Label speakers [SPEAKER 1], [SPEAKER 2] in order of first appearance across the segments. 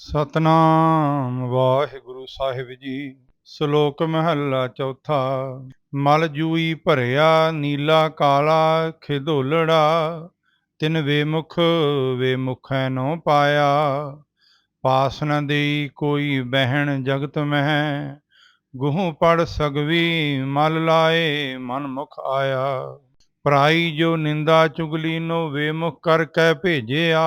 [SPEAKER 1] ਸਤਨਾਮ ਵਾਹਿਗੁਰੂ ਸਾਹਿਬ ਜੀ, ਸ਼ਲੋਕ ਮਹੱਲਾ ਚੌਥਾ। ਮਲ ਜੂਈ ਭਰਿਆ, ਨੀਲਾ ਕਾਲਾ ਖਿਦੋਲੜਾ, ਤਿਨ ਵੇਮੁਖ ਵੇਮੁਖੈ ਨੋ ਪਾਇਆ। ਪਾਸ ਨ ਦੇਈ ਕੋਈ ਬਹਿਣ ਜਗਤ ਮਹਿ, ਗੁਹੂ ਪੜ ਸਗਵੀ ਮਲ ਲਾਏ ਮਨ ਮੁਖ ਆਇਆ। ਪਰਾਈ ਜੋ ਨਿੰਦਾ ਚੁਗਲੀ ਨੋ ਵੇਮੁਖ ਕਰ ਕੈ ਭੇਜਿਆ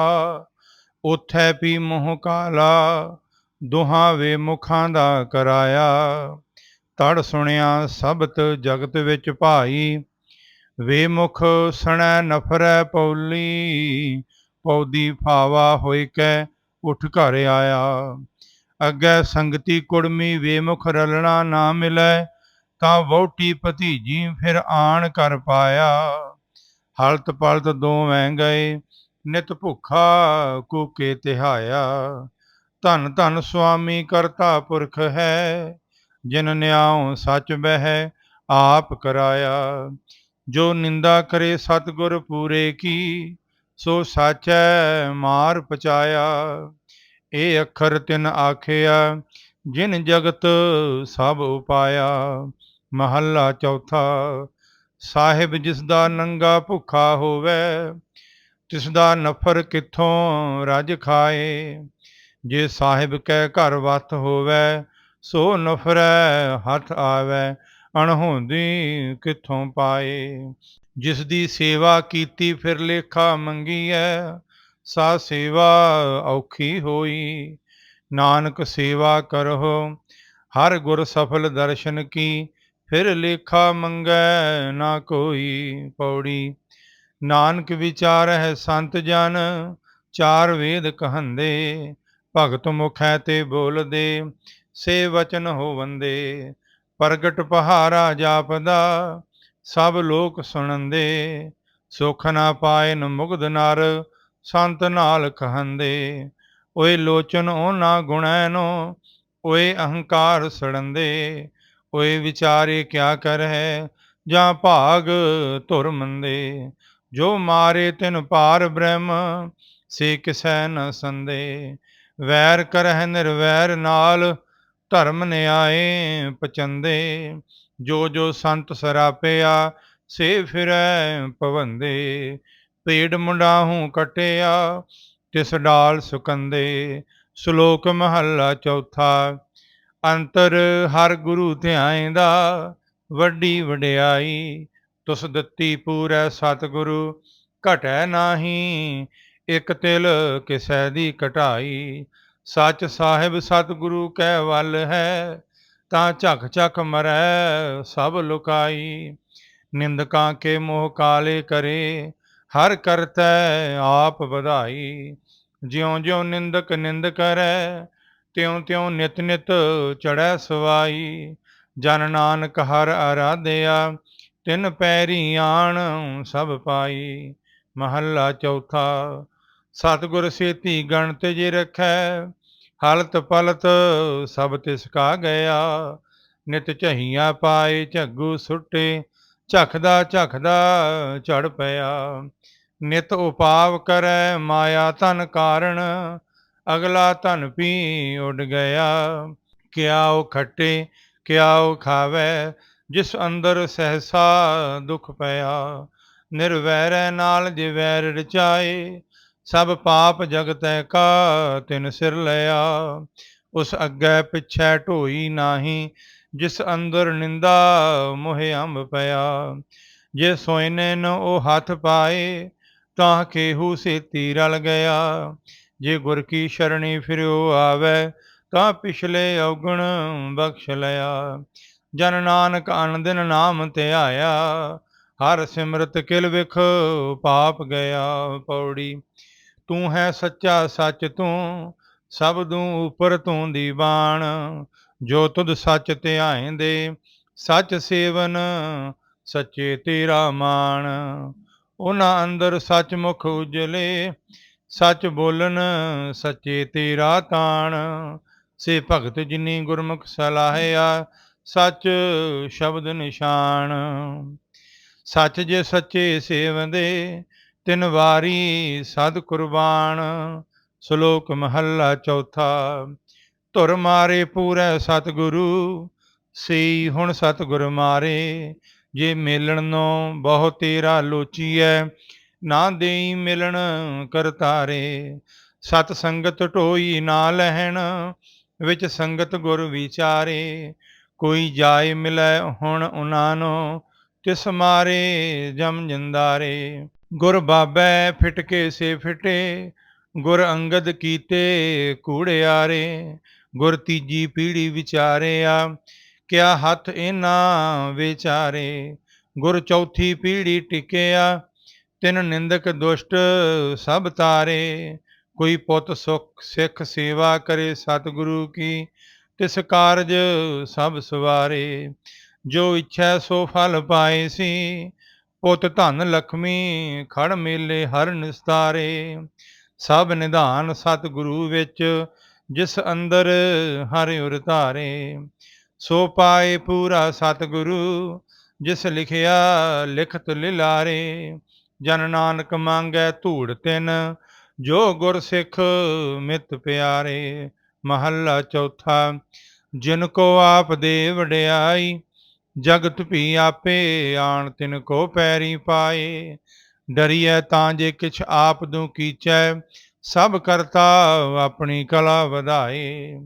[SPEAKER 1] ਉਥੈ ਪੀ ਮੋਹ ਕਾਲਾ, ਦੁਹਾਂ ਵੇ ਮੁਖਾਂ ਦਾ ਕਰਾਇਆ। ਤੜ ਸੁਣਿਆ ਸਬਤ ਜਗਤ ਵਿੱਚ ਭਾਈ, ਵੇ ਮੁਖ ਸਣੈ ਨਫਰੈ ਪੌਲੀ, ਪੌਦੀ ਫਾਵਾ ਹੋਇ ਕੈ ਉਠ ਘਰ ਆਇਆ। ਅੱਗੇ ਸੰਗਤੀ ਕੁੜਮੀ ਵੇ ਮੁਖ ਰਲਣਾ ਨਾ ਮਿਲੈ, ਤਾਂ ਵਹੁਟੀ ਭਤੀਜੀ ਫਿਰ ਆਣ ਕਰ ਪਾਇਆ। ਹਲਤ ਪਲਤ ਦੋਵੇਂ ਗਏ ਨਿਤ ਭੁੱਖਾ ਕੂਕੇ ਤਿਹਾਇਆ। ਧਨ ਧਨ ਸੁਆਮੀ ਕਰਤਾ ਪੁਰਖ ਹੈ, ਜਿਨ ਨਿਆਉ ਸੱਚ ਬਹਿ ਆਪ ਕਰਾਇਆ। ਜੋ ਨਿੰਦਾ ਕਰੇ ਸਤਗੁਰ ਪੂਰੇ ਕੀ, ਸੋ ਸਾਚੈ ਮਾਰ ਪਚਾਇਆ। ਇਹ ਅੱਖਰ ਤਿਨ ਆਖਿਆ, ਜਿਨ ਜਗਤ ਸਭ ਉਪਾਇਆ। ਮਹੱਲਾ ਚੌਥਾ, ਸਾਹਿਬ ਜਿਸ ਦਾ ਨੰਗਾ ਭੁੱਖਾ ਹੋਵੇ ਤਿਸ ਦਾ ਨਫਰ ਕਿੱਥੋਂ ਰਜ ਖਾਏ? ਜੇ ਸਾਹਿਬ ਕੈ ਘਰ ਵਤ ਹੋਵੇ, ਸੋ ਨਫਰੈ ਹੱਥ ਆਵੇ, ਅਣਹੋਂਦੀ ਕਿੱਥੋਂ ਪਾਏ? ਜਿਸ ਦੀ ਸੇਵਾ ਕੀਤੀ ਫਿਰ ਲੇਖਾ ਮੰਗੀ ਮੰਗੀਐ, ਸਾ ਸੇਵਾ ਔਖੀ ਹੋਈ। ਨਾਨਕ ਸੇਵਾ ਕਰੋ ਹਰ ਗੁਰ ਸਫਲ ਦਰਸ਼ਨ ਕੀ, ਫਿਰ ਲੇਖਾ ਮੰਗੈ ਨਾ ਕੋਈ ਪੌੜੀ। ਨਾਨਕ ਵਿਚਾਰ ਹੈ ਸੰਤ ਜਨ, ਚਾਰ ਵੇਦ ਕਹੰਦੇ, ਭਗਤ ਮੁਖ ਹੈ ਤੇ ਬੋਲਦੇ, ਸੇ ਵਚਨ ਹੋਵੰਦੇ, ਪ੍ਰਗਟ ਪਹਾਰਾ ਜਾਪਦਾ, ਸਭ ਲੋਕ ਸੁਣੰਦੇ, ਸੁਖ ਨਾ ਪਾਏ ਨ ਮੁਗਧ ਨਰ, ਸੰਤ ਨਾਲ ਕਹੰਦੇ। ਓਏ ਲੋਚਨ ਉਹਨਾਂ ਗੁਣੈ ਨੋ ਓਏ ਅਹੰਕਾਰ ਸੜੰਦੇ, ਓਏ ਵਿਚਾਰੇ ਕਿਆ ਕਰਹਿ, ਜਾਂ ਭਾਗ ਧੁਰ ਮੰਦੇ। ਜੋ ਮਾਰੇ ਤਿਨ ਪਾਰ ਬ੍ਰਹਮ ਸੇ ਕਿਸੈ ਨ ਸੰਦੇ। ਵੈਰ ਕਰਹਿ ਨਿਰਵੈਰ ਨਾਲ ਧਰਮ ਨਿਆਏ ਪਚੰਦੇ। ਜੋ ਜੋ ਸੰਤ ਸਰਾਪਿਆ, ਸੇ ਫਿਰੈ ਪਵੰਦੇ ਪੇੜ ਮੁੰਡਾਹੂ ਕਟਿਆ, ਤਿਸ ਡਾਲ ਸੁਕੰਦੇ। ਸ਼ਲੋਕ ਮਹੱਲਾ ਚੌਥਾ, ਅੰਤਰ ਹਰ ਗੁਰੂ ਧਿਆਇਂਦਾ ਵੱਡੀ ਵਡਿਆਈ। ਤੁਸ ਦਿੱਤੀ ਪੂਰੈ ਸਤਿਗੁਰੂ, ਘਟੈ ਨਾਹੀ, ਇਕ ਤਿਲ ਕਿਸੈ ਦੀ ਘਟਾਈ ਸੱਚ ਸਾਹਿਬ ਸਤਿਗੁਰੂ ਕੈ ਵੱਲ ਹੈ, ਤਾਂ ਝਕ ਝਕ ਮਰੈ ਸਭ ਲੁਕਾਈ। ਨਿੰਦਕਾਂ ਕੇ ਮੋਹ ਕਾਲੇ ਕਰੇ, ਹਰ ਕਰਤੈ ਆਪ ਵਧਾਈ। ਜਿਉ ਜਿਉ ਨਿੰਦਕ ਨਿੰਦ ਕਰੈ ਤਿਉ ਤਿਉ ਨਿਤ ਨਿਤ ਚੜੈ ਸਵਾਈ। ਜਨ ਨਾਨਕ ਹਰ ਆਰਾਧਿਆ ਤਿੰਨ ਪੈਰੀ ਆਣ ਸਭ ਪਾਈ। ਮਹੱਲਾ ਚੌਥਾ, ਸਤਿਗੁਰ ਸੇਤੀ ਗਣਤ ਜੇ ਰਖੈ, ਹਲਤ ਪਲਤ ਸਭ ਤਿਸ ਕਾ ਗਿਆ। ਨਿਤ ਝਹੀਆਂ ਪਾਏ, ਝੱਗੂ ਸੁੱਟੇ, ਝਖਦਾ ਝਖਦਾ ਝੜ ਪਿਆ। ਨਿਤ ਉਪਾਵ ਕਰੈ, ਮਾਇਆ ਧਨ ਕਾਰਣ, ਅਗਲਾ ਧਨ ਪੀ ਉੱਡ ਗਿਆ। ਕਿਆ ਉਹ ਖੱਟੇ ਕਿਆ ਉਹ ਖਾਵੇ ਜਿਸ ਅੰਦਰ ਸਹਸਾ ਦੁਖ ਪਿਆ, ਨਿਰਵੈਰੈ ਨਾਲ ਜੇ ਰਚਾਏ, ਸਭ ਪਾਪ ਜਗਤੈ ਕਾ ਤਿਨ ਸਿਰ ਲਿਆ। ਉਸ ਅੱਗੇ ਪਿਛੈ ਢੋਈ ਨਾਹੀ, ਜਿਸ ਅੰਦਰ ਨਿੰਦਾ ਮੋਹ ਅੰਬ ਪਿਆ। ਜੇ ਸੋਇਨੇ ਨ ਉਹ ਹੱਥ ਪਾਏ, ਤਾਂ ਕੇਹੂ ਸੇਤੀ ਰਲ ਗਿਆ। ਜੇ ਗੁਰ ਕੀ ਸ਼ਰਣੀ ਫਿਰਿਓ ਆਵੇ, ਤਾਂ ਪਿਛਲੇ ਔਗਣ ਬਖਸ਼ ਲਿਆ। ਜਨ ਨਾਨਕ ਅਨ ਨਾਮ ਤੇ ਆਇਆ, ਹਰ ਸਿਮਰਤ ਕਿਲ ਵਿਖ ਪਾਪ ਗਿਆ ਪੌੜੀ। ਤੂੰ ਹੈ ਸੱਚਾ ਸੱਚ ਤੂੰ, ਸਭ ਦੂੰ ਉਪਰ ਤੂੰ ਦੀਵਾਨ। ਜੋ ਤੁਧ ਸੱਚ ਤੇ ਧਿਆਇਂਦੇ ਸੱਚ ਸੇਵਨ ਸੱਚੇ ਤੇਰਾ ਮਾਣ। ਉਹਨਾਂ ਅੰਦਰ ਸੱਚ ਮੁਖ ਉਜਲੇ, ਸੱਚ ਬੋਲਨ ਸੱਚੇ ਤੇਰਾ ਤਾਣ। ਸੇ ਭਗਤ ਜਿਨੀ ਗੁਰਮੁਖ ਸਲਾਹਿਆ ਸੱਚ ਸ਼ਬਦ ਨਿਸ਼ਾਨ। ਸੱਚ ਜੇ ਸੱਚੇ ਸੇਵੰਦੇ, ਤਿਨ ਵਾਰੀ ਸਦ ਕੁਰਬਾਨ। ਸ਼ਲੋਕ ਮਹੱਲਾ ਚੌਥਾ, ਧੁਰ ਮਾਰੇ ਪੂਰੈ ਸਤਿਗੁਰੂ, ਸਈ ਹੁਣ ਸਤਿਗੁਰ ਮਾਰੇ। ਜੇ ਮਿਲਣ ਨੂੰ ਬਹੁ ਤੇਰਾ ਲੋਚੀਐ, ਨਾ ਦੇਈ ਮਿਲਣ ਕਰਤਾਰੇ ਸਤ ਸੰਗਤ ਢੋਈ ਨਾ ਲਹਿਣ, ਵਿੱਚ ਸੰਗਤ ਗੁਰ ਵਿਚਾਰੇ। ਕੋਈ ਜਾਏ ਮਿਲੈ ਹੁਣ ਉਨਾਂ ਨੂੰ ਤਿਸ ਮਾਰੇ ਜਮ ਜਿੰਦਾਰੇ। ਗੁਰ ਬਾਬੈ ਫਿਟਕੇ ਸੇ ਫਿਟੇ, ਗੁਰ ਅੰਗਦ ਕੀਤੇ ਕੂੜਿਆਰੇ ਗੁਰ ਤੀਜੀ ਪੀੜੀ ਵਿਚਾਰਿਆ, ਕਿਆ ਹੱਥ ਇਹਨਾਂ ਵਿਚਾਰੇ। ਗੁਰ ਚੌਥੀ ਪੀੜੀ ਟਿਕਿਆ, ਤਿਨ ਨਿੰਦਕ ਦੁਸ਼ਟ ਸਭ ਤਾਰੇ। ਕੋਈ ਪੁੱਤ ਸੁਖ ਸਿੱਖ ਸੇਵਾ ਕਰੇ ਸਤਿਗੁਰੂ ਕੀ ਤਿਸ ਕਾਰਜ ਸਭ ਸਵਾਰੇ, ਜੋ ਇੱਛਾ ਸੋ ਫਲ ਪਾਏ ਸੀ। ਪੁੱਤ ਧਨ ਲਖਮੀ, ਖੜ ਮੇਲੇ ਹਰ ਨਿਸਤਾਰੇ। ਸਭ ਨਿਧਾਨ ਸਤਿਗੁਰੂ ਵਿੱਚ, ਜਿਸ ਅੰਦਰ ਹਰਿ ਉਰ ਧਾਰੇ। ਸੋ ਪਾਏ ਪੂਰਾ ਸਤਿਗੁਰੂ, ਜਿਸ ਲਿਖਿਆ ਲਿਖਤ ਲਿਲਾਰੇ। ਜਨ ਨਾਨਕ ਮੰਗੈ ਧੂੜ ਤਿਨ, ਜੋ ਗੁਰ ਸਿੱਖ ਮਿਤ ਪਿਆਰੇ। ਮਹੱਲਾ ਚੌਥਾ, ਜਿਨ ਕੋ ਆਪ ਦੇ ਵਡਿਆਈ ਜਗਤ ਭੀ ਆਪੇ ਆਣ ਤਿਨ ਕੋ ਪੈਰੀ ਪਾਏ। ਡਰੀਐ ਤਾਂ ਜੇ ਕਿਛ ਆਪ ਦੂ ਕੀਚੈ, ਸਭ ਕਰਤਾ ਆਪਣੀ ਕਲਾ ਵਧਾਏ।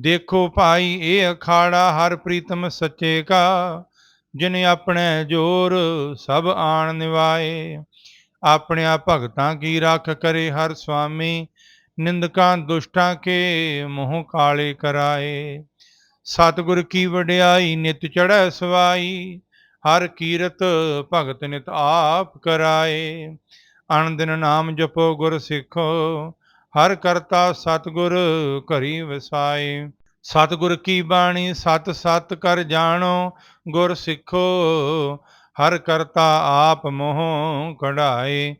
[SPEAKER 1] ਦੇਖੋ ਭਾਈ ਇਹ ਅਖਾੜਾ ਹਰ ਪ੍ਰੀਤਮ ਸੱਚੇ ਕਾ, ਜਿਨ ਆਪਣੇ ਜੋਰ ਸਭ ਆਣ ਨਿਵਾਏ। ਆਪਣਿਆ ਭਗਤਾਂ ਕੀ ਰੱਖ ਕਰੇ ਹਰ ਸੁਆਮੀ ਨਿੰਦਕਾਂ ਦੁਸ਼ਟਾਂ ਕੇ ਮੋਹ ਕਾਲੇ ਕਰਾਏ। ਸਤਿਗੁਰ ਕੀ ਵਡਿਆਈ, ਨਿਤ ਚੜੈ ਸਵਾਈ, ਹਰ ਕੀਰਤ ਭਗਤ ਨਿਤ ਆਪ ਕਰਾਏ। ਅਣ ਦਿਨ ਨਾਮ ਜਪੋ ਗੁਰ ਸਿੱਖੋ, ਹਰ ਕਰਤਾ ਸਤਿਗੁਰ ਘਰੀ ਵਸਾਏ। ਸਤਿਗੁਰ ਕੀ ਬਾਣੀ, ਸਤ ਸਤ ਕਰ ਜਾਣੋ ਗੁਰ ਸਿੱਖੋ, ਹਰ ਕਰਤਾ ਆਪ ਮੋਹ ਕਢਾਏ।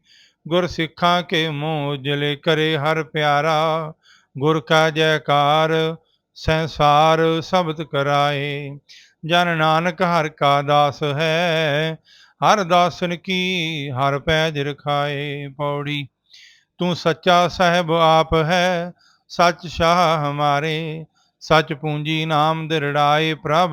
[SPEAKER 1] ਗੁਰ ਸਿੱਖਾਂ ਕੇ ਮੋਹ ਉਜਲੇ ਕਰੇ ਹਰ ਪਿਆਰਾ, ਗੁਰ ਕਾ ਜੈਕਾਰ ਸੰਸਾਰ ਸ਼ਬਦ ਕਰਾਏ। ਜਨ ਨਾਨਕ ਹਰ ਕਾ ਦਾਸ ਹੈ, ਹਰ ਦਾਸਨ ਕੀ ਹਰ ਪੈਜ ਰਖਾਏ। ਪੌੜੀ, ਤੂੰ ਸੱਚਾ ਸਹਿਬ ਆਪ ਹੈ, ਸੱਚ ਸ਼ਾਹ ਹਮਾਰੇ। ਸੱਚ ਪੂੰਜੀ ਨਾਮ ਦਿਰੜਾਏ ਪ੍ਰਭ,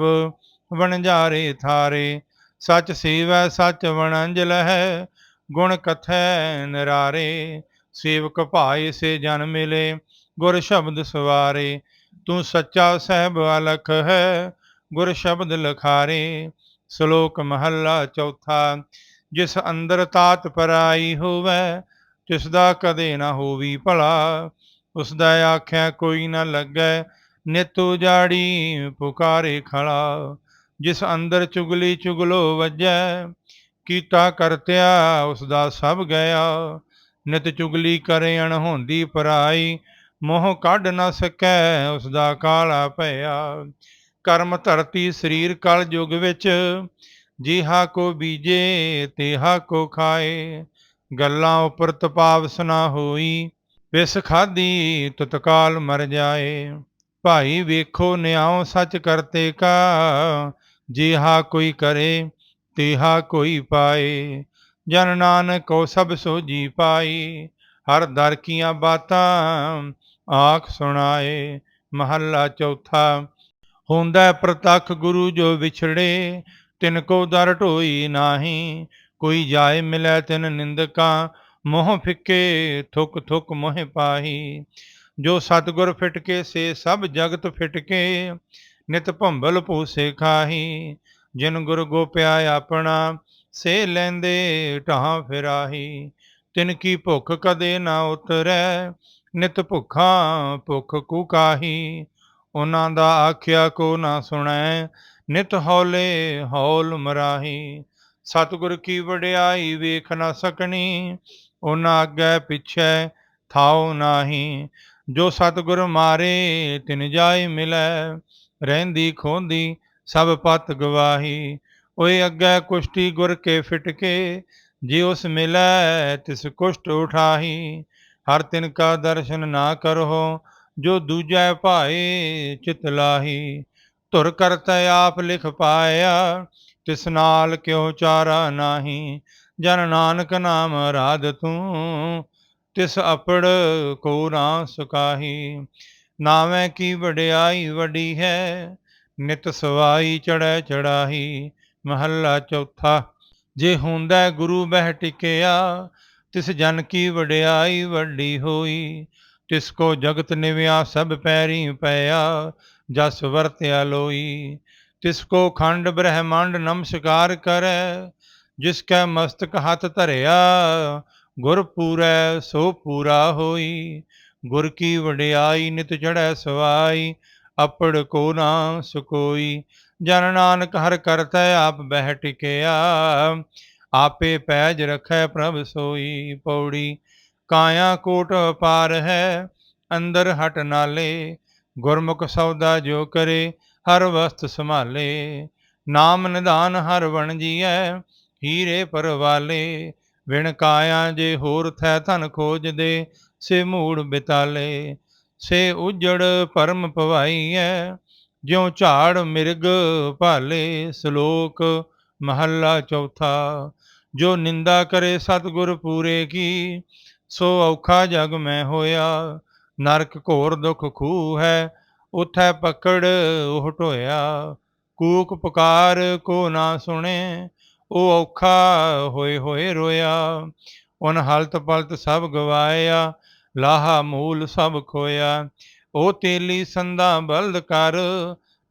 [SPEAKER 1] ਵਣਜਾਰੇ ਥਾਰੇ। ਸੱਚ ਸੇਵੈ ਸੱਚ ਵਣੰਜਲ ਹੈ ਗੁਣ ਕਥੈ ਨਰਾਰੇ, ਸੇਵਕ ਭਾਏ ਸੇ ਜਨ ਮਿਲੇ, ਗੁਰ ਸ਼ਬਦ ਸਵਾਰੇ, ਤੂੰ ਸੱਚਾ ਸਹਿਬ ਅਲਖ ਹੈ, ਗੁਰ ਸ਼ਬਦ ਲਖਾਰੇ, ਸ਼ਲੋਕ ਮਹੱਲਾ ਚੌਥਾ, ਜਿਸ ਅੰਦਰ ਤਾਤ ਪਰਾਈ ਹੋਵੇ, ਤਿਸ ਦਾ ਕਦੇ ਨਾ ਹੋਵੀ ਭਲਾ, ਉਸ ਦਾ ਆਖਿਆ ਕੋਈ ਨਾ ਲੱਗੈ, ਨਿਤ ਜਾੜੀ ਪੁਕਾਰੇ ਖੜਾ ਜਿਸ ਅੰਦਰ ਚੁਗਲੀ ਚੁਗਲੋ ਵੱਜੈ ਕੀਤਾ ਕਰਤਿਆ ਉਸ ਦਾ ਸਭ ਗਿਆ। ਨਿਤ ਚੁਗਲੀ ਕਰੇ ਅਣਹੋਂਦੀ ਪਰਾਈ, ਮੋਹ ਕੱਢ ਨਾ ਸਕੈ ਉਸ ਦਾ ਕਾਲਾ ਭਇਆ। ਕਰਮ ਧਰਤੀ ਸਰੀਰ ਕਲ ਯੁਗ ਵਿੱਚ, ਜਿਹਾ ਕੋ ਬੀਜੇ, ਤੇਹਾ ਕੋ ਖਾਏ। ਗੱਲਾਂ ਉਪਰ ਤਪਾਵਸ ਨਾ ਹੋਈ, ਵਿਸ ਖਾਦੀ ਤਤਕਾਲ ਮਰ ਜਾਏ। ਭਾਈ ਵੇਖੋ ਨਿਆਉ ਸੱਚ ਕਰਤੇ ਕਾ, ਜਿਹਾ ਕੋਈ ਕਰੇ। ਤਿਹਾ ਕੋਈ ਪਾਏ, ਜਨ ਨਾਨਕ ਕੋ ਸਭ ਸੋਜੀ ਪਾਈ ਹਰ ਦਰ ਕੀਆਂ ਬਾਤਾਂ ਆਖ ਸੁਣਾਏ, ਮਹੱਲਾ ਚੌਥਾ, ਹੁੰਦਾ ਪ੍ਰਤੱਖ ਗੁਰੂ ਜੋ ਵਿਛੜੇ, ਤਿਨ ਕੋ ਦਰ ਢੋਈ ਨਾਹੀ, ਕੋਈ ਜਾਏ ਮਿਲੈ ਤਿਨ ਨਿੰਦਕਾਂ, ਮੋਹ ਫਿੱਕੇ ਥੁਕ ਥੁਕ ਮੋਹ ਪਾਹੀ। ਜੋ ਸਤਗੁਰ ਫਿਟਕੇ, ਸੇ ਸਭ ਜਗਤ ਫਿਟਕੇ, ਨਿਤ ਭੰਬਲ ਪੂਸੇ ਖਾਹੀ। ਜਿਨ ਗੁਰ ਗੋਪਿਆ ਆਪਣਾ ਸੇ ਲੈਂਦੇ ਢਾਹ ਫਿਰਾਹੀ, ਤਿਨ ਕੀ ਭੁੱਖ ਕਦੇ ਨਾ ਉਤਰੈ, ਨਿਤ ਭੁੱਖਾਂ ਭੁੱਖ ਕੂ ਕਾਹੀ। ਉਹਨਾਂ ਦਾ ਆਖਿਆ ਕੋ ਨਾ ਸੁਣੈ, ਨਿਤ ਹੌਲੇ ਹੌਲ ਮਰਾਹੀ। ਸਤਿਗੁਰ ਕੀ ਵਡਿਆਈ ਵੇਖ ਨਾ ਸਕਣੀ, ਉਹਨਾਂ ਅੱਗੇ ਪਿੱਛੇ ਥਾਉ ਨਾਹੀ। ਜੋ ਸਤਿਗੁਰ ਮਾਰੇ ਤਿਨ ਜਾਏ ਮਿਲੈ, ਰਹਿੰਦੀ ਖੋਂਦੀ ਸਭ ਪਤ ਗਵਾਹੀ, ਓਏ ਅੱਗੇ ਕੁਸ਼ਟੀ ਗੁਰ ਕੇ ਫਿਟ ਕੇ ਜੇ ਉਸ ਮਿਲੈ ਤਿਸ ਕੁਸ਼ਟ ਉਠਾਹੀ। ਹਰ ਤਿਨ ਕਾ ਦਰਸ਼ਨ ਨਾ ਕਰੋ ਜੋ ਦੂਜੈ ਭਾਏ ਚਿਤ ਲਾਹੀ। ਧੁਰ ਕਰਤਾ ਆਪ ਲਿਖ ਪਾਇਆ, ਤਿਸ ਨਾਲ ਕਿਉ ਚਾਰਾ ਨਾਹੀ। ਜਨ ਨਾਨਕ ਨਾਮ ਰਾਧ ਤੂੰ, ਤਿਸ ਅਪੜ ਕੋ ਨਾ ਸੁਕਾਹੀ। ਨਾਵੇਂ ਕੀ ਵਡਿਆਈ ਵੱਡੀ ਹੈ ਨਿਤ ਸਵਾਈ ਚੜੈ ਚੜਾਹੀ ਮਹੱਲਾ ਚੌਥਾ। ਜੇ ਹੁੰਦਾ ਗੁਰੂ ਬਹਿ ਟਿਕਿਆ, ਤਿਸ ਜਨ ਕੀ ਵਡਿਆਈ ਵੱਡੀ ਹੋਈ। ਤਿਸ ਕੋ ਜਗਤ ਨਿਵਿਆ, ਸਭ ਪੈਰੀ ਪਿਆ, ਜਸ ਵਰਤਿਆ ਲੋਈ। ਤਿਸ ਕੋ ਖੰਡ ਬ੍ਰਹਮੰਡ ਨਮਸਕਾਰ ਕਰੈ, ਜਿਸ ਕੈ ਮਸਤਕ ਹੱਥ ਧਰਿਆ, ਗੁਰ ਪੂਰੈ ਸੋ ਪੂਰਾ ਹੋਈ। ਗੁਰ ਕੀ ਵਡਿਆਈ, ਨਿਤ ਚੜੈ ਸਵਾਈ ਅਪੜ ਕੋ ਨਾ ਸਕੋਈ। ਜਨ ਨਾਨਕ ਹਰ ਕਰਤੈ ਆਪ ਬਹਿ ਟਿਕਿਆ। ਆਪੇ ਪੈਜ ਰਖੈ ਪ੍ਰਭ ਸੋਈ ਪੌੜੀ। ਕਾਇਆ ਕੋਟ ਪਾਰ ਹੈ, ਅੰਦਰ ਹਟ ਨਾਲੇ ਗੁਰਮੁਖ ਸੌਦਾ ਜੋ ਕਰੇ, ਹਰ ਵਸਤ ਸੰਭਾਲੇ। ਨਾਮ ਨਿਧਾਨ ਹਰ ਵਣ ਜੀਐ, ਹੀਰੇ ਪਰਵਾਲੇ। ਵਿਣ ਕਾਇਆ ਜੇ ਹੋਰ ਥੈ ਧਨ ਖੋਜ ਦੇ ਸੇ ਮੂੜ ਬਿਤਾਲੇ। ਸੇ ਉਜੜ ਪਰਮ ਪਵਾਈਐ ਜਿਉ ਝਾੜ ਮਿਰਗ ਭਾਲੇ ਸ਼ਲੋਕ ਮਹੱਲਾ ਚੌਥਾ। ਜੋ ਨਿੰਦਾ ਕਰੇ ਸਤਿਗੁਰ ਪੂਰੇ ਕੀ, ਸੋ ਔਖਾ ਜਗ ਮੈਂ ਹੋਇਆ, ਨਰਕ ਘੋਰ ਦੁਖ ਖੂ ਹੈ, ਉਥੈ ਪਕੜ ਉਹ ਢੋਇਆ। ਕੂਕ ਪੁਕਾਰ ਕੋ ਨਾ ਸੁਣੇ, ਉਹ ਔਖਾ ਹੋਏ ਹੋਏ ਰੋਇਆ। ਉਨ ਹਲਤ ਪਲਤ ਸਭ ਗਵਾਇਆ ਲਾਹਾ ਮੂਲ ਸਭ ਖੋਇਆ। ਉਹ ਤੇਲੀ ਸੰਦਾ ਬਲਦ ਕਰ,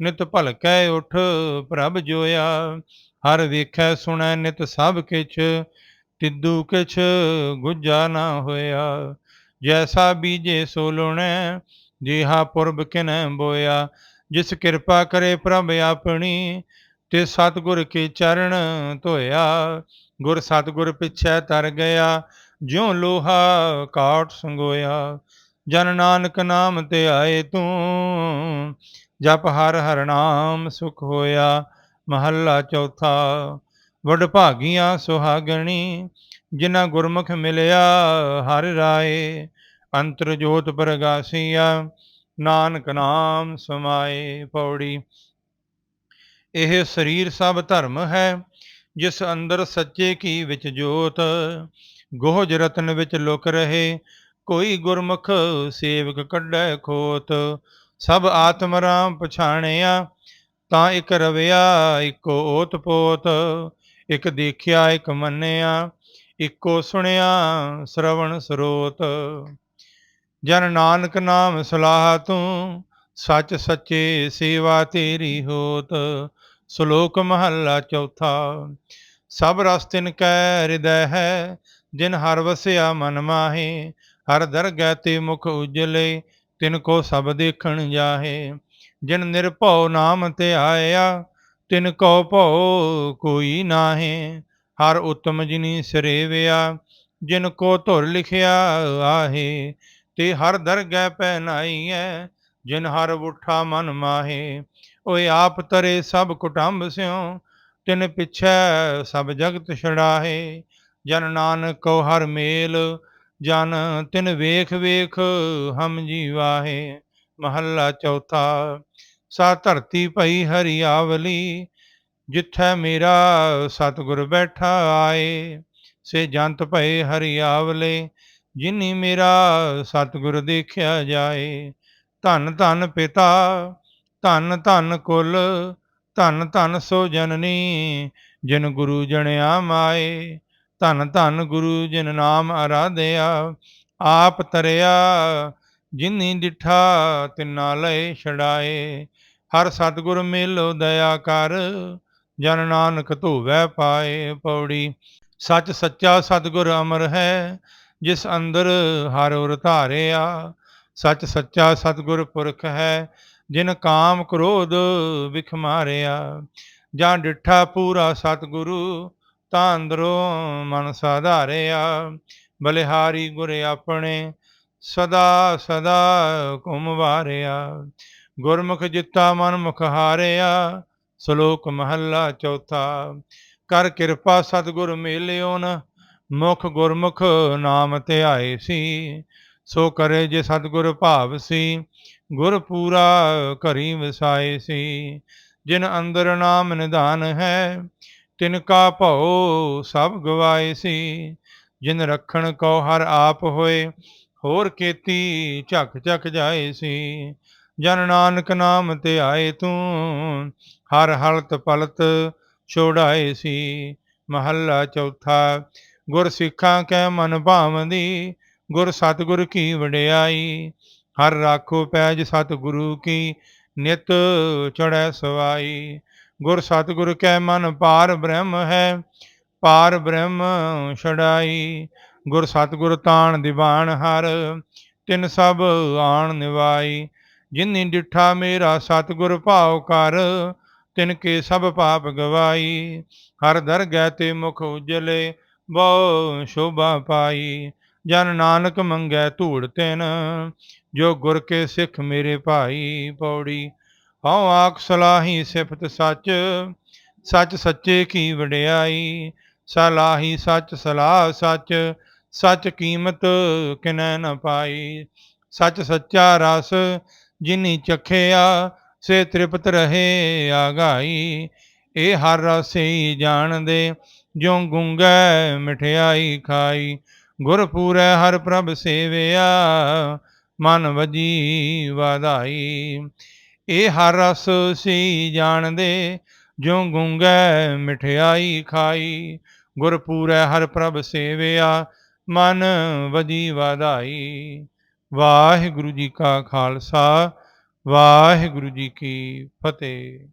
[SPEAKER 1] ਨਿਤ ਭਲਕੈ ਉਠ ਪ੍ਰਭ ਜੋਇਆ। ਹਰ ਵੇਖੈ ਸੁਣੈ ਨਿਤ ਸਭ ਕਿਛ, ਤਿੱਦੂ ਕਿਛ ਗੁੱਜਾ ਨਾ ਹੋਇਆ। ਜੈਸਾ ਬੀਜੇ ਸੋ ਲੁਣੈ, ਜਿਹਾ ਪੁਰਬ ਕਿਨੈ ਬੋਇਆ। ਜਿਸ ਕਿਰਪਾ ਕਰੇ ਪ੍ਰਭ ਆਪਣੀ, ਤੇ ਸਤਿਗੁਰ ਕੇ ਚਰਨ ਧੋਇਆ। ਗੁਰ ਸਤਿਗੁਰ ਪਿਛੈ ਤਰ ਗਿਆ। ਜਿਉ ਲੋਹਾ ਕਾਟ ਸੰਗੋਇਆ, ਜਨ ਨਾਨਕ ਨਾਮ ਤੇ ਆਏ ਤੂੰ। ਜਪ ਹਰ ਹਰ ਨਾਮ ਸੁਖ ਹੋਇਆ, ਮਹੱਲਾ ਚੌਥਾ। ਵਡ ਭਾਗੀਆਂ ਸੁਹਾਗਣੀ, ਜਿਨ੍ਹਾਂ ਗੁਰਮੁਖ ਮਿਲਿਆ ਹਰ ਰਾਏ। ਅੰਤਰ ਜੋਤ ਪ੍ਰਗਾਸੀਆ, ਨਾਨਕ ਨਾਮ ਸਮਾਏ ਪੌੜੀ। ਇਹ ਸਰੀਰ ਸਭ ਧਰਮ ਹੈ, ਜਿਸ ਅੰਦਰ ਸੱਚੇ ਕੀ ਵਿੱਚ ਜੋਤ। ਗੋਹਜ ਰਤਨ ਵਿੱਚ ਲੁਕ ਰਹੇ। ਕੋਈ ਗੁਰਮੁਖ ਸੇਵਕ ਕੱਢੈ ਖੋਤ, ਸਭ ਆਤਮ ਰਾਮ ਪਛਾਣਿਆ। ਤਾਂ ਇਕ ਰਵਿਆ, ਇੱਕੋ ਓਤ ਪੋਤ, ਇੱਕ ਦੇਖਿਆ, ਇੱਕ ਮੰਨਿਆ, ਇੱਕੋ ਸੁਣਿਆ, ਸ਼ਰਵਣ ਸਰੋਤ। ਜਨ ਨਾਨਕ ਨਾਮ ਸਲਾਹ ਤੂੰ, ਸੱਚ ਸੱਚੇ ਸੇਵਾ ਤੇਰੀ ਹੋਤ। ਸ਼ਲੋਕ ਮਹੱਲਾ ਚੌਥਾ, ਸਭ ਰਸ ਤਿਨ ਕੈ, ਹਿਰਦੈ ਹੈ ਜਿਨ ਹਰ ਵਸਿਆ ਮਨ ਮਾਹੇ, ਹਰ ਦਰਗਹਿ ਤੇ ਮੁਖ ਉਜਲੇ, ਤਿਨ ਕੋ ਸਭ ਦੇਖਣ ਜਾਹੇ। ਜਿਨ ਨਿਰਭਉ ਨਾਮ ਤੇ ਆਇਆ, ਤਿਨ ਕੋ ਭਉ ਕੋਈ ਨਾਹੇ। ਹਰ ਉਤਮ ਜਿਨੀ ਸਰੇਵਿਆ, ਜਿਨ ਕੋ ਧੁਰ ਲਿਖਿਆ ਆਹੇ। ਤੇ ਹਰ ਦਰਗਹਿ ਪਹਿਨਾਈਐ, ਜਿਨ ਹਰ ਉਠਾ ਮਨ ਮਾਹੇ। ਓਏ ਆਪ ਤਰੇ ਸਭ ਕੁਟੰਬ ਸਿਉ, ਤਿਨ ਪਿਛੈ ਸਭ ਜਗਤ ਛੜਾਹੇ ਜਨ ਨਾਨਕ ਕੋ ਹਰ ਮੇਲ, ਜਨ ਤਿਨ ਵੇਖ ਵੇਖ ਹਮ ਜੀਵਾਹੇ। ਮਹੱਲਾ ਚੌਥਾ, ਸਾ ਧਰਤੀ ਭਈ ਹਰਿਆਵਲੀ, ਜਿੱਥੈ ਮੇਰਾ ਸਤਿਗੁਰ ਬੈਠਾ ਆਏ। ਸੇ ਜੰਤ ਭਏ ਹਰਿਆਵਲੇ, ਜਿਨੀ ਮੇਰਾ ਸਤਿਗੁਰ ਦੇਖਿਆ ਜਾਏ। ਧੰਨ ਧੰਨ ਪਿਤਾ, ਧੰਨ ਧੰਨ ਕੁਲ, ਧੰਨ ਧਨ ਸੋ ਜਨਨੀ, ਜਿਨ ਗੁਰੂ ਜਣਿਆ ਮਾਏ। ਧੰਨ ਧੰਨ ਗੁਰੂ ਜਿਨ ਨਾਮ ਆਰਾਧਿਆ, ਆਪ ਤਰਿਆ ਜਿਨੀ ਡਿਠਾ ਤਿਨਾ ਲਏ ਛੜਾਏ ਹਰ ਸਤਿਗੁਰ ਮਿਲੋ ਦਇਆ ਕਰ, ਜਨ ਨਾਨਕ ਧੋਵੈ ਪਾਏ ਪੌੜੀ। ਸੱਚ ਸੱਚਾ ਸਤਿਗੁਰ ਅਮਰ ਹੈ, ਜਿਸ ਅੰਦਰ ਹਰ ਉਰ ਧਾਰਿਆ। ਸੱਚ ਸੱਚਾ ਸਤਿਗੁਰ ਪੁਰਖ ਹੈ, ਜਿਨ ਕਾਮ ਕ੍ਰੋਧ ਵਿਖ ਮਾਰਿਆ। ਜਾਂ ਡਿਠਾ ਪੂਰਾ ਸਤਿਗੁਰੂ ਤਾਂ ਅੰਦਰੋਂ ਮਨ ਸਾਧਾਰਿਆ, ਬਲਿਹਾਰੀ ਗੁਰ ਆਪਣੇ ਸਦਾ ਸਦਾ ਘੁਮ ਵਾਰਿਆ। ਗੁਰਮੁਖ ਜਿੱਤਾ ਮਨ ਮੁਖ ਹਾਰਿਆ, ਸ਼ਲੋਕ ਮਹੱਲਾ ਚੌਥਾ। ਕਰ ਕਿਰਪਾ ਸਤਿਗੁਰ ਮੇਲਿਓ ਨ, ਮੁਖ ਗੁਰਮੁਖ ਨਾਮ ਤੇ ਆਏ ਸੀ। ਸੋ ਕਰੇ ਜੇ ਸਤਿਗੁਰ ਭਾਵ ਸੀ, ਗੁਰ ਪੂਰਾ ਕਰੀ ਵਸਾਏ ਸੀ। ਜਿਨ ਅੰਦਰ ਨਾਮ ਨਿਧਾਨ ਹੈ ਤਿਨ ਕਾ ਭਉ ਸਭ ਗਵਾਏ ਸੀ, ਜਿਨ ਰੱਖਣ ਕੋ ਹਰ ਆਪ ਹੋਏ, ਹੋਰ ਕੀਤੀ ਝਕ ਝਕ ਜਾਏ ਸੀ। ਜਨ ਨਾਨਕ ਨਾਮ ਤੇ ਆਏ ਤੂੰ, ਹਰ ਹਲਤ ਪਲਤ ਛੋੜਾਏ ਸੀ। ਮਹੱਲਾ ਚੌਥਾ, ਗੁਰ ਸਿੱਖਾਂ ਕੈ ਮਨ ਭਾਵੰਦੀ, ਗੁਰ ਸਤਿਗੁਰ ਕੀ ਵਡਿਆਈ, ਹਰ ਰਾਖੋ ਪੈਜ ਸਤਿਗੁਰੂ ਕੀ ਨਿਤ ਚੜੈ ਸਵਾਈ। ਗੁਰ ਸਤਿਗੁਰ ਕੈ ਮਨ ਪਾਰ ਬ੍ਰਹਮ ਹੈ ਪਾਰ ਬ੍ਰਹਮ ਛੜਾਈ ਗੁਰ ਸਤਿਗੁਰ ਤਾਣ ਦੀਵਾਨ ਹਰ, ਤਿਨ ਸਭ ਆਣ ਨਿਵਾਈ। ਜਿਨੀ ਡਿਠਾ ਮੇਰਾ ਸਤਿਗੁਰ ਭਾਉ ਕਰ, ਤਿਨ ਕੇ ਸਭ ਪਾਪ ਗਵਾਈ। ਹਰ ਦਰਗਹਿ ਤੇ ਮੁਖ ਉਜਲੇ, ਬਹੁ ਸ਼ੋਭਾ ਪਾਈ। ਜਨ ਨਾਨਕ ਮੰਗੈ ਧੂੜ ਤਿਨ, ਜੋ ਗੁਰ ਕੇ ਸਿੱਖ ਮੇਰੇ ਭਾਈ ਪੌੜੀ। ਹਉ ਆਖ ਸਲਾਹੀ ਸਿਫਤ ਸੱਚ ਸੱਚ ਸੱਚੇ ਕੀ ਵਡਿਆਈ? ਸਲਾਹੀ ਸੱਚ ਸਲਾਹ ਸੱਚ ਸੱਚ ਕੀਮਤ ਕਿਨੈ ਨ ਪਾਈ? ਸੱਚ ਸੱਚਾ ਰਸ ਜਿਨੀ ਚਖਿਆ, ਸੇ ਤ੍ਰਿਪਤ ਰਹੇ ਆਗਾਈ। ਇਹ ਹਰ ਰਸੇ ਹੀ ਜਾਣਦੇ ਜੋ ਗੁੰਗੈ ਮਠਿਆਈ ਖਾਈ। ਗੁਰ ਪੂਰੈ ਹਰ ਪ੍ਰਭ ਸੇਵਿਆ, ਮਨ ਵਜੀ ਵਾਧਾਈ। ਇਹ ਹਰ ਰਸ ਸੀ ਜਾਣਦੇ ਜੋ ਗੁੰਗੈ ਮਠਿਆਈ ਖਾਈ। ਗੁਰ ਪੂਰੈ ਹਰ ਪ੍ਰਭ ਸੇਵਿਆ, ਮਨ ਵਜੀ ਵਧਾਈ। ਵਾਹਿਗੁਰੂ ਜੀ ਕਾ ਖਾਲਸਾ, ਵਾਹਿਗੁਰੂ ਜੀ ਕੀ ਫਤਿਹ।